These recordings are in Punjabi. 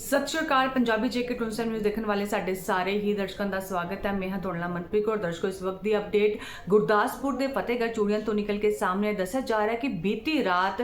ਸਤਿ ਸ਼੍ਰੀ ਅਕਾਲ ਪੰਜਾਬੀ ਜੇਕੇ ਟੁਨਸਨ ਨਿਊਜ਼ ਦੇਖਣ ਵਾਲੇ ਸਾਡੇ ਸਾਰੇ ਹੀ ਦਰਸ਼ਕਾਂ ਦਾ ਸਵਾਗਤ ਹੈ। ਮੈਂ ਹਾਂ ਤੁਹਾਡਾ ਮਨਪ੍ਰੀਤ ਕੌਰ। ਦਰਸ਼ਕੋ, ਇਸ ਵਕਤ ਦੀ ਅਪਡੇਟ ਗੁਰਦਾਸਪੁਰ ਦੇ ਫਤਿਹਗੜ੍ਹ ਚੂੜੀਆਂ ਤੋਂ ਨਿਕਲ ਕੇ ਸਾਹਮਣੇ ਦੱਸਿਆ ਜਾ ਰਿਹਾ ਹੈ ਕਿ ਬੀਤੀ ਰਾਤ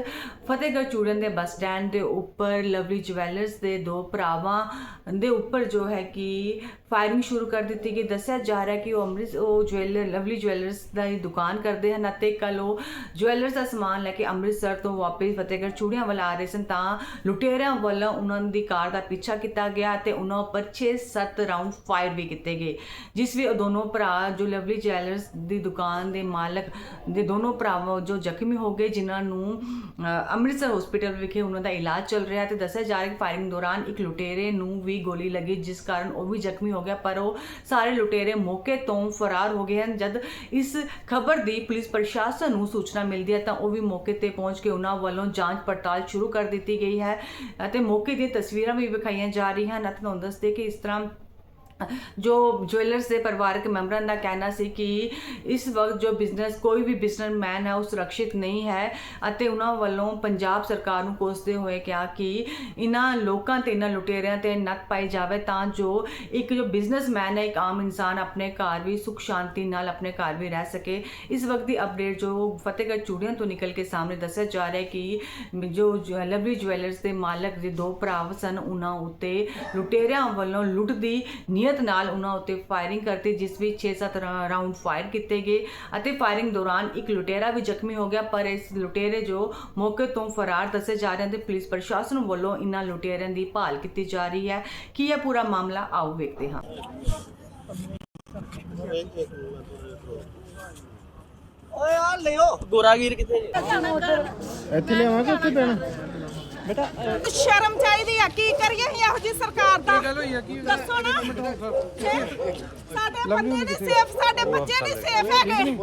ਫਤਿਹਗੜ੍ਹ ਚੂੜੀਆਂ ਦੇ ਬੱਸ ਸਟੈਂਡ ਦੇ ਉੱਪਰ ਲਵਲੀ ਜਵੈਲਰਸ ਦੇ ਦੋ ਭਰਾਵਾਂ ਦੇ ਉੱਪਰ ਜੋ ਹੈ ਕਿ ਫਾਇਰਿੰਗ ਸ਼ੁਰੂ ਕਰ ਦਿੱਤੀ ਗਈ। ਦੱਸਿਆ ਜਾ ਰਿਹਾ ਹੈ ਕਿ ਉਹ ਅੰਮ੍ਰਿਤ ਉਹ ਜਵੈਲਰ ਲਵਲੀ ਜਵੈਲਰਸ ਦਾ ਹੀ ਦੁਕਾਨ ਕਰਦੇ ਹਨ ਅਤੇ ਕੱਲ ਉਹ ਜਵੈਲਰਸ ਦਾ ਸਮਾਨ ਲੈ ਕੇ ਅੰਮ੍ਰਿਤਸਰ ਤੋਂ ਵਾਪਸ ਫਤਿਹਗੜ੍ਹ ਚੂੜੀਆਂ ਵੱਲ ਆ ਰਹੇ ਸਨ। ਤਾਂ ਲੁਟੇਰਿਆਂ ਵੱਲੋਂ ਉਹਨਾਂ ਦੀ ਕਾਰ ਦਾ ਪਿੱਛਾ ਕੀਤਾ ਗਿਆ ਤੇ ਉਹਨਾਂ ਉੱਪਰ 6-7 ਰਾਉਂਡ ਫਾਇਰ ਵੀ ਕੀਤੇ ਗਏ। ਜਿਸ ਵਿੱਚ ਦੋਨੋਂ ਭਰਾ ਜੋ ਲਵਲੀ ਜਵੈਲਰਸ ਦੀ ਦੁਕਾਨ ਦੇ ਮਾਲਕ ਦੇ ਦੋਨੋਂ ਭਰਾਵਾਂ ਜੋ ਜ਼ਖਮੀ ਹੋ ਗਏ, ਜਿਨ੍ਹਾਂ ਨੂੰ ਅੰਮ੍ਰਿਤਸਰ ਹਸਪੀਟਲ ਵਿਖੇ ਉਹਨਾਂ ਦਾ ਇਲਾਜ ਚੱਲ ਰਿਹਾ ਤੇ ਦੱਸਿਆ ਜਾ ਰਿਹਾ ਕਿ ਫਾਇਰਿੰਗ ਦੌਰਾਨ ਇੱਕ ਲੁਟੇਰੇ ਨੂੰ ਵੀ ਗੋਲੀ ਲੱਗੀ, ਜਿਸ ਕਾਰਨ ਉਹ ਵੀ ਜ਼ਖਮੀ ਹੋ ਗਿਆ, ਪਰ ਉਹ ਸਾਰੇ ਲੁਟੇਰੇ ਮੌਕੇ ਤੋਂ ਫਰਾਰ ਹੋ ਗਏ ਹਨ। ਜਦ ਇਸ ਖਬਰ ਦੀ ਪੁਲਿਸ ਪ੍ਰਸ਼ਾਸਨ ਨੂੰ ਸੂਚਨਾ ਮਿਲਦੀ ਹੈ ਤਾਂ ਉਹ ਵੀ ਮੌਕੇ ਤੇ ਪਹੁੰਚ ਕੇ ਉਹਨਾਂ ਵੱਲੋਂ ਜਾਂਚ ਪੜਤਾਲ ਸ਼ੁਰੂ ਕਰ ਦਿੱਤੀ ਗਈ ਹੈ ਅਤੇ ਮੌਕੇ ਦੀਆਂ ਤਸਵੀਰਾਂ ਵੀ ਵਿਖਾਈਆਂ ਜਾ ਰਹੀਆਂ ਹਨ। ਅਤੇ ਤੁਹਾਨੂੰ ਦੱਸਦੇ ਕਿ ਇਸ ਤਰ੍ਹਾਂ ਜੋ ਜੁਐਲਰਸ ਦੇ ਪਰਿਵਾਰਕ ਮੈਂਬਰਾਂ ਦਾ ਕਹਿਣਾ ਸੀ ਕਿ ਇਸ ਵਕਤ ਜੋ ਬਿਜ਼ਨਸ ਕੋਈ ਵੀ ਬਿਜ਼ਨਸਮੈਨ ਹੈ, ਉਹ ਸੁਰੱਖਿਅਤ ਨਹੀਂ ਹੈ ਅਤੇ ਉਹਨਾਂ ਵੱਲੋਂ ਪੰਜਾਬ ਸਰਕਾਰ ਨੂੰ ਕੋਸਦੇ ਹੋਏ ਕਿਹਾ ਕਿ ਇਹਨਾਂ ਲੋਕਾਂ ਤੇ ਇਹਨਾਂ ਲੁਟੇਰਿਆਂ ਤੇ ਨੱਥ ਪਾਈ ਜਾਵੇ ਤਾਂ ਜੋ ਇੱਕ ਜੋ ਬਿਜ਼ਨਸਮੈਨ ਹੈ, ਇੱਕ ਆਮ ਇਨਸਾਨ ਆਪਣੇ ਘਰ ਵੀ ਸੁਖ ਸ਼ਾਂਤੀ ਨਾਲ ਆਪਣੇ ਘਰ ਵੀ ਰਹਿ ਸਕੇ। ਇਸ ਵਕਤ ਦੀ ਅਪਡੇਟ ਜੋ ਫਤਿਹਗੜ੍ਹ ਚੂੜੀਆਂ ਤੋਂ ਨਿਕਲ ਕੇ ਸਾਹਮਣੇ ਦੱਸਿਆ ਜਾ ਰਿਹਾ ਹੈ ਕਿ ਜੋ ਜੋ ਲਵਲੀ ਜੁਐਲਰਸ ਦੇ ਮਾਲਕ ਦੇ ਦੋ ਭਰਾ ਸਨ, ਉਹਨਾਂ ਉੱਤੇ ਲੁਟੇਰਿਆਂ ਵੱਲੋਂ ਲੁੱਟ ਦੀ ਨੀਅਤ ਨਾਲ ਉਹਨਾਂ ਉੱਤੇ ਫਾਇਰਿੰਗ ਕਰਤੀ ਜਿਸ ਵਿੱਚ 6-7 ਰਾਉਂਡ ਫਾਇਰ ਕੀਤੇ ਗਏ ਅਤੇ ਫਾਇਰਿੰਗ ਦੌਰਾਨ ਇੱਕ ਲੁਟੇਰਾ ਵੀ ਜ਼ਖਮੀ ਹੋ ਗਿਆ ਪਰ ਇਸ ਲੁਟੇਰੇ ਜੋ ਮੌਕੇ ਤੋਂ ਫਰਾਰ ਦੱਸੇ ਜਾ ਰਹੇ ਹਨ ਤੇ ਪੁਲਿਸ ਪ੍ਰਸ਼ਾਸਨ ਵੱਲੋਂ ਇਨ੍ਹਾਂ ਲੁਟੇਰਿਆਂ ਦੀ ਭਾਲ ਕੀਤੀ ਜਾ ਰਹੀ ਹੈ। ਕੀ ਇਹ ਪੂਰਾ ਮਾਮਲਾ? ਆਓ ਵੇਖਦੇ ਹਾਂ। ਓਏ ਆ ਲਿਓ। ਗੋਰਾਗੀਰ ਕਿੱਥੇ ਇੱਥੇ ਲਿਆਵਾਂਗੇ ਉੱਥੇ ਪੈਣਾ। ਬੇਟਾ ਸ਼ਰਮ ਚਾਹੀਦੀ ਆ ਕੀ ਕਰੀਏ ਅਸੀਂ ਇਹੋ ਜੀ ਸਰਕਾਰ ਦਾ? ਦੱਸੋ ਨਾ? ਸਾਡੇ ਬੰਦੇ ਨਹੀਂ ਸੇਫ ਸਾਡੇ ਬੱਚੇ ਨਹੀਂ ਸੇਫ ਹੈਗੇ?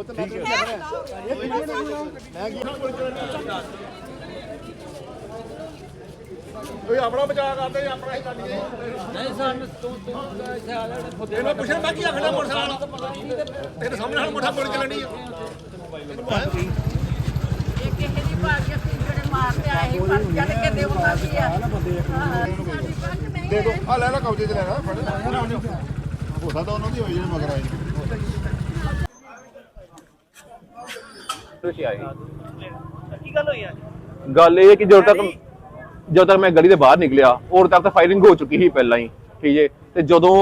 ਓਏ ਆਪਣਾ ਬਚਾਅ ਕਰਦੇ ਆਪਣਾ ਹੀ ਕੱਢੀਏ ਨਹੀਂ ਸਾਨੂੰ ਤੂੰ ਤੂੰ ਇੱਥੇ ਆ ਲੈ ਫੁੱਦੇ ਇਹਨੂੰ ਪੁੱਛਣ ਮੈਂ ਕੀ ਆਖਣਾ ਮੋਟਰਸਾਈਕਲ ਤੇਰੇ ਸਾਹਮਣੇ ਹਣ ਮੋਟਾ ਗੋਲੀ ਚੱਲਣੀ ਆ। ਇਹ ਕਿਸੇ ਦੀ ਭਾਗਿਆ ਸੀ ਜਿਹੜੇ ਮਾਰਦੇ ਆਏ ਪਰ ਦੇ ਦੋ। ਆ ਲੈ ਲੈ ਕਬਜ਼ੇ 'ਚ ਲੈਣਾ ਫੜ। ਹੋ ਸਕਦਾ ਉਹਨਾਂ ਦੀ ਹੋਈ ਜਿਹੜੇ ਮਗਰ ਆਏ। ਤੁਸੀਂ ਆਏ। ਕੀ ਗੱਲ ਹੋਈ ਆ? ਗੱਲ ਇਹ ਹੈ ਕਿ ਜਦੋਂ ਤੱਕ ਜਦੋਂ ਤੱਕ ਮੈਂ ਗਲੀ ਦੇ ਬਾਹਰ ਨਿਕਲਿਆ ਉਦੋਂ ਤੱਕ ਤਾਂ ਫਾਇਰਿੰਗ ਹੋ ਚੁੱਕੀ ਸੀ ਪਹਿਲਾਂ ਹੀ ਠੀਕ ਹੈ ਤੇ ਜਦੋਂ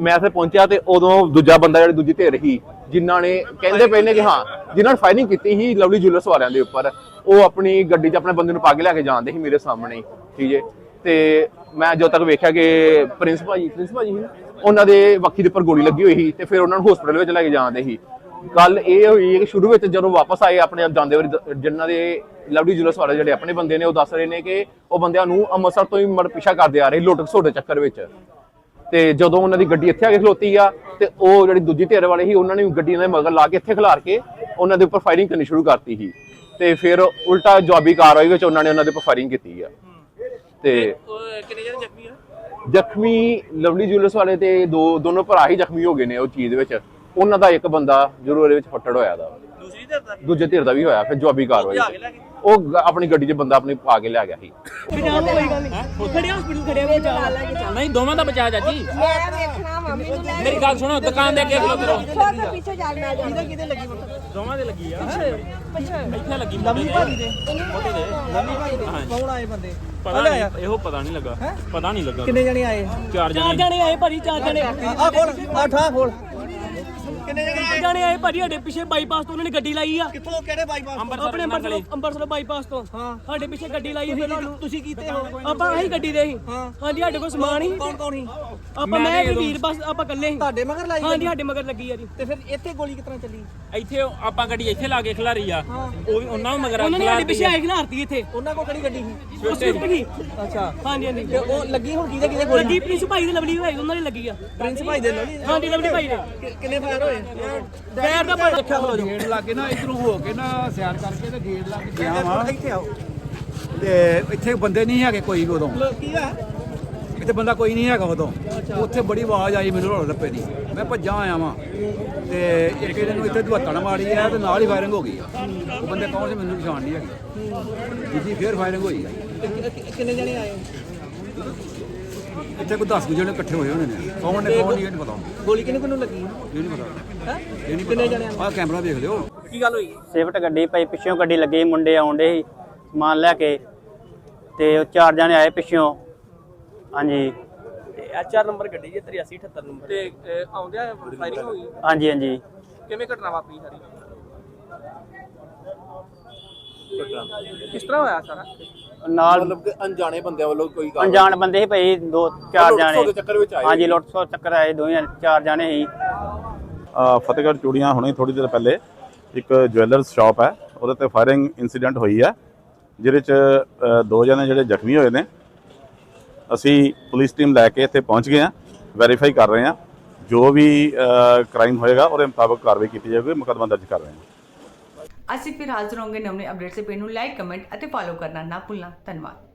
ਮੈਂ ਇੱਥੇ ਪਹੁੰਚਿਆ ਤੇ ਉਦੋਂ ਦੂਜਾ ਬੰਦਾ ਜਿਹੜੀ ਦੂਜੀ ਧਿਰ ਸੀ ਜਿਨ੍ਹਾਂ ਨੇ ਕਹਿੰਦੇ ਪਏ ਨੇ ਕਿ ਹਾਂ ਜਿਨ੍ਹਾਂ ਨੇ ਫਾਇਰਿੰਗ ਕੀਤੀ ਸੀ ਲਵਲੀ ਜੁਐਲਰਸ ਵਾਲਿਆਂ ਦੇ ਉੱਪਰ ਉਹ ਆਪਣੀ ਗੱਡੀ 'ਚ ਆਪਣੇ ਬੰਦੇ ਨੂੰ ਪਾ ਕੇ ਲੈ ਕੇ ਜਾਂਦੇ ਸੀ ਮੇਰੇ ਸਾਹਮਣੇ ਠੀਕ ਹੈ ਤੇ ਮੈਂ ਜਦੋਂ ਤੱਕ ਵੇਖਿਆ ਕਿ ਪ੍ਰਿੰਸ ਭਾਜੀ ਪ੍ਰਿੰਸ ਭਾਜੀ ਉਹਨਾਂ ਦੇ ਵੱਖੀ ਦੇ ਉੱਪਰ ਗੋਲੀ ਲੱਗੀ ਹੋਈ ਸੀ ਤੇ ਫਿਰ ਉਹਨਾਂ ਨੂੰ ਹਸਪੀਟਲ ਵਿੱਚ ਲੈ ਕੇ ਜਾਂਦੇ ਸੀ। ਗੱਲ ਇਹ ਹੋਈ ਕਿ ਸ਼ੁਰੂ ਵਿੱਚ ਜਦੋਂ ਵਾਪਸ ਆਏ ਆਪਣੇ ਜਾਂਦੇ ਵਾਰੀ, ਜਿਨ੍ਹਾਂ ਦੇ ਲਵਲੀ ਜੁਲਸ ਵਾਲੇ ਜਿਹੜੇ ਆਪਣੇ ਬੰਦੇ ਨੇ, ਉਹ ਦੱਸ ਰਹੇ ਨੇ ਕਿ ਉਹ ਬੰਦਿਆਂ ਨੂੰ ਅੰਮ੍ਰਿਤਸਰ ਤੋਂ ਹੀ ਮੜ ਪਿੱਛਾ ਕਰਦੇ ਆ ਰਹੇ ਲੁੱਟ ਖਸੁੱਟ ਚੱਕਰ ਵਿੱਚ। ਤੇ ਜਦੋਂ ਉਹਨਾਂ ਦੀ ਗੱਡੀ ਇੱਥੇ ਆ ਕੇ ਖਲੋਤੀ ਆ, ਤੇ ਉਹ ਜਿਹੜੀ ਦੂਜੀ ਧਿਰ ਵਾਲੇ ਸੀ, ਉਹਨਾਂ ਨੇ ਗੱਡੀਆਂ ਦੇ ਮਗਰ ਲਾ ਕੇ ਇੱਥੇ ਖਿਲਾਰ ਕੇ ਉਹਨਾਂ ਦੇ ਉੱਪਰ ਫਾਇਰਿੰਗ ਕਰਨੀ ਸ਼ੁਰੂ ਕਰਤੀ ਸੀ। ਤੇ ਫਿਰ ਉਲਟਾ ਜਵਾਬੀ ਕਾਰਵਾਈ ਵਿੱਚ ਉਹਨਾਂ ਨੇ ਉਹਨਾਂ ਦੇ ਉੱਪਰ ਫਾਇਰਿੰਗ ਕੀਤੀ ਆ। ਤੇ ਕਿੰਨੇ ਜਣੇ ਜ਼ਖਮੀ ਆ? ਜ਼ਖਮੀ ਲਵਲੀ ਜੁਲਸ ਵਾਲੇ ਤੇ ਦੋ ਦੋਨੋਂ ਭਰਾ ਹੀ ਜ਼ਖਮੀ ਹੋ ਗਏ ਨੇ ਉਹ ਚੀਜ਼ ਵਿੱਚ। ਉਹਨਾਂ ਦਾ ਇੱਕ ਬੰਦਾ ਜ਼ਰੂਰ ਇਹਦੇ ਵਿੱਚ ਫੱਟੜ ਹੋਇਆ ਦਾ। ਦੂਸਰੀ ਧਿਰ ਦਾ? ਦੂਜੇ ਧਿਰ ਦਾ ਵੀ ਹੋਇਆ ਫਿਰ ਜਵਾਬੀ ਕਾਰਵਾਈ ਭਜਾ ਕੇ ਲੈ ਗਏ? ਉਹ ਆਪਣੀ ਗੱਡੀ 'ਚ ਬੰਦਾ ਆਪਣੀ ਪਾ ਕੇ ਲੈ ਗਿਆ ਸੀ। ਬਚਾਅ ਕੋਈ ਗੱਲ ਨਹੀਂ। ਖੜਿਆ ਹਸਪੀਟਲ ਖੜਿਆ ਬਚਾਅ ਨਹੀਂ ਦੋਵਾਂ ਦਾ ਬਚਾਅ ਚਾਚੀ। ਮੈਂ ਵੇਖਣਾ ਮੰਮੀ ਨੂੰ ਲੈ ਮੇਰੀ ਗੱਲ ਸੁਣੋ ਦੁਕਾਨ ਦੇ ਅੱਗੇ ਖਲੋ ਕਰੋ। ਛੋਟੇ ਪਿੱਛੇ ਚੱਲਣਾ ਜਾਂਦਾ ਕਿਹਦੇ ਲੱਗੀ ਦੋਵਾਂ ਦੇ ਲੱਗੀ ਆ। ਇੱਥੇ ਲੱਗੀ ਲੰਮੀ ਭਾਜੀ ਦੇ। ਮੋਟੇ ਦੇ। ਲੰਮੀ ਭਾਜੀ ਦੇ। ਕੌਣ ਆਏ ਬੰਦੇ? ਪਤਾ ਨਹੀਂ ਇਹੋ ਪਤਾ ਨਹੀਂ ਲੱਗਾ। ਪਤਾ ਨਹੀਂ ਲੱਗਾ। ਕਿੰਨੇ ਜਣੇ ਆਏ? ਚਾਰ ਜਣੇ। ਜਣੇ ਆਏ ਭਾਜੀ ਚਾਰ ਜਣੇ। ਆ ਖੋਲ। ਆ ਠਾ ਖੋਲ। ਜਣੇ ਆਏ? ਭਾਜੀ ਸਾਡੇ ਪਿੱਛੇ ਬਾਈਪਾਸ ਤੋਂ ਉਹਨਾਂ ਨੇ ਗੱਡੀ ਲਾਈ ਆ। ਕਿੱਥੋਂ ਕਿਹੜੇ ਬਾਈਪਾਸ ਆਪਣੇ ਅੰਬਰਸਰ ਅੰਬਰਸਰ ਬਾਈਪਾਸ ਤੋਂ। ਹਾਂ। ਸਾਡੇ ਪਿੱਛੇ ਗੱਡੀ ਲਾਈ ਫਿਰ ਤੁਹਾਨੂੰ ਤੁਸੀਂ ਕੀਤੇ ਹੋ? ਆਪਾਂ ਆਹੀ ਗੱਡੀ ਦੇ ਸੀ। ਹਾਂ। ਹਾਂਜੀ ਸਾਡੇ ਕੋਲ ਸਮਾਨ ਹੀ। ਕੌਣ ਕੌਣ ਸੀ? ਆਪਾਂ ਮੈਂ ਤੇ ਵੀਰ ਬਸ ਆਪਾਂ ਇਕੱਲੇ ਸੀ। ਤੁਹਾਡੇ ਮਗਰ ਲਾਈ ਹਾਂਜੀ ਸਾਡੇ ਮਗਰ ਲੱਗੀ ਆ ਜੀ। ਤੇ ਫਿਰ ਇੱਥੇ ਗੋਲੀ ਕਿਤਨਾ ਚੱਲੀ? ਇੱਥੇ ਆਪਾਂ ਗੱਡੀ ਇੱਥੇ ਲਾ ਕੇ ਖਿਲਾਰੀ ਆ। ਉਹ ਵੀ ਉਹਨਾਂ ਨੂੰ ਮਗਰ ਉਹਨਾਂ ਨੇ ਸਾਡੇ ਪਿੱਛੇ ਆਏ ਖਿਲਾਰਤੀ ਇੱਥੇ। ਉਹਨਾਂ ਕੋਲ ਕਿਹੜੀ ਗੱਡੀ ਸੀ? ਉਹ ਸਵਿਫਟ ਸੀ। ਅੱਛਾ। ਹਾਂਜੀ ਹਾਂਜੀ। ਤੇ ਉਹ ਲੱਗੀ ਹੁਣ ਕਿਹਦੇ ਕਿਹਦੇ ਗੋਲੀ? ਲੱਗੀ ਪ੍ਰਿੰਸ ਭਾਈ ਦੀ ਲਵਲੀ ਹੋਈ ਉਹਨਾਂ ਦੀ ਲੱਗੀ ਆ। ਪ੍ਰਿੰਸ ਭਾਈ ਦੇ ਲੋਲੀ ਹਾਂਜੀ ਲਵਲੀ ਭਾਈ ਦੇ। ਕਿੰਨੇ ਫਾਇਰ ਹੋਏ? ਗੈਰ ਦਾ ਭਾਈ ਰੱਖਿਆ ਖਲੋ ਗੇਟ ਲਾਗੇ ਨਾ ਇਧਰੋਂ ਹੋ ਕੇ ਨਾ ਸਿਆਰ ਕਰਕੇ ਤੇ ਗੇਟ ਲਾ ਕੇ ਗਿਆ ਵਾ ਇੱਥੇ ਆਓ। ਤੇ ਇੱਥੇ ਬੰਦੇ ਨਹੀਂ ਹੈਗੇ ਕੋਈ ਵੀ ਉਦੋਂ। ਕੀ ਆ? ਇੱਥੇ ਬੰਦਾ ਕੋਈ ਨਹੀਂ ਹੈਗਾ ਉਦੋਂ। ਉੱਥੇ ਬੜੀ ਆਵਾਜ਼ ਆਈ ਮੈਨੂੰ ਰੋਲ ਰੱਪੇ ਦੀ। ਮੈਂ ਭੱਜਾਂ ਆਇਆ ਵਾਂ। ਤੇ ਇੱਕ ਇਹਦੇ ਨੂੰ ਇੱਥੇ ਦੁਹੱਤਣ ਮਾਰੀ ਆ ਤੇ ਨਾਲ ਹੀ ਫਾਇਰਿੰਗ ਹੋ ਗਈ ਆ। ਉਹ ਬੰਦੇ ਕੌਣ ਸੀ? ਮੈਨੂੰ ਪਛਾਣ ਨਹੀਂ ਹੈਗੀ। ਦੂਜੀ ਫੇਰ ਫਾਇਰਿੰਗ ਹੋਈ ਆ। ਕਿੰਨੇ ਜਣੇ ਆਏ ਇੱਥੇ ਕੋਈ 10 ਜਣੇ ਇਕੱਠੇ ਹੋਏ ਹੋਣੇ ਨੇ। ਕੌਣ ਨੇ ਕੌਣ ਨਹੀਂ ਇਹ ਨਹੀਂ ਪਤਾ ਗੋਲੀ ਕਿਹਨੇ ਕਿਹਨੂੰ ਲੱਗੀ? ਇਹ ਨਹੀਂ ਪਤਾ। ਹੈ? ਇਹ ਨਹੀਂ ਕਿੰਨੇ ਜਣਿਆਂ ਆਹ ਕੈਮਰਾ ਵੇਖ ਲਿਓ। ਕੀ ਗੱਲ ਹੋਈ? ਸਿਫਟ ਗੱਡੀ ਪਈ ਪਿੱਛੋਂ ਗੱਡੀ ਲੱਗੀ ਮੁੰਡੇ ਆਉਂਦੇ ਸੀ ਸਮਾਨ ਲੈ ਕੇ। ਤੇ ਉਹ ਚਾਰ ਜਣੇ ਆਏ ਪਿੱਛੋਂ। ਹਾਂਜੀ। ਤੇ ਐਚਆਰ ਨੰਬਰ ਗੱਡੀ ਜੇ 8378 ਨੰਬਰ। ਤੇ ਆਉਂਦਿਆਂ ਫਾਇਰਿੰਗ ਹੋਈ? ਹਾਂਜੀ ਹਾਂਜੀ। ਕਿਵੇਂ ਘਟਨਾ ਵਾਪਰੀ ਸਾਰੀ? ਕਿਸ ਤਰ੍ਹਾਂ ਹੋਇਆ ਸਾਰਾ? ਨਾਲ ਮਤਲਬ ਕਿ ਅਣਜਾਣੇ ਬੰਦਿਆਂ ਵੱਲੋਂ ਕੋਈ ਅਣਜਾਣ ਬੰਦੇ ਸੀ ਪਈ ਦੋ ਚਾਰ ਜਾਣੇ। ਦੇ ਚੱਕਰ ਵਿੱਚ ਆਏ ਹਾਂਜੀ ਲੁੱਟ ਸੋ ਚੱਕਰ ਆਏ ਦੋਵੇਂ ਚਾਰ ਜਾਣੇ ਸੀ। ਅ, ਫਤਿਹਗੜ੍ਹ ਚੂੜੀਆਂ ਹੁਣੇ ਥੋੜੀ ਦੇਰ ਪਹਿਲੇ ਇੱਕ ਜੁਐਲਰਸ ਸ਼ਾਪ ਹੈ ਉਹਦੇ ਤੇ ਫਾਇਰਿੰਗ ਇਨਸੀਡੈਂਟ ਹੋਈ ਹੈ ਜਿਹਦੇ ਚ ਅ, ਦੋ ਜਣੇ ਜਿਹੜੇ ਜ਼ਖਮੀ ਹੋਏ ਨੇ। ਅਸੀਂ ਪੁਲਿਸ ਟੀਮ ਲੈ ਕੇ ਇੱਥੇ ਪਹੁੰਚ ਗਏ ਹਾਂ ਵੈਰੀਫਾਈ ਕਰ ਰਹੇ ਹਾਂ। ਜੋ ਵੀ ਕ੍ਰਾਈਮ ਹੋਏਗਾ ਉਹਦੇ ਮੁਤਾਬਕ ਕਾਰਵਾਈ ਕੀਤੀ ਜਾਵੇਗੀ ਮੁਕੱਦਮਾ ਦਰਜ ਕਰ ਰਹੇ ਹਾਂ। ਅਸੀਂ ਫਿਰ ਹਾਜ਼ਰ ਹੋਵਾਂਗੇ ਨਵੇਂ ਅਪਡੇਟ ਸੇ ਪੇਜ ਨੂੰ। ਲਾਈਕ ਕਮੈਂਟ ਅਤੇ ਫੋਲੋ ਕਰਨਾ ਨਾ ਭੁੱਲਣਾ। ਧੰਨਵਾਦ।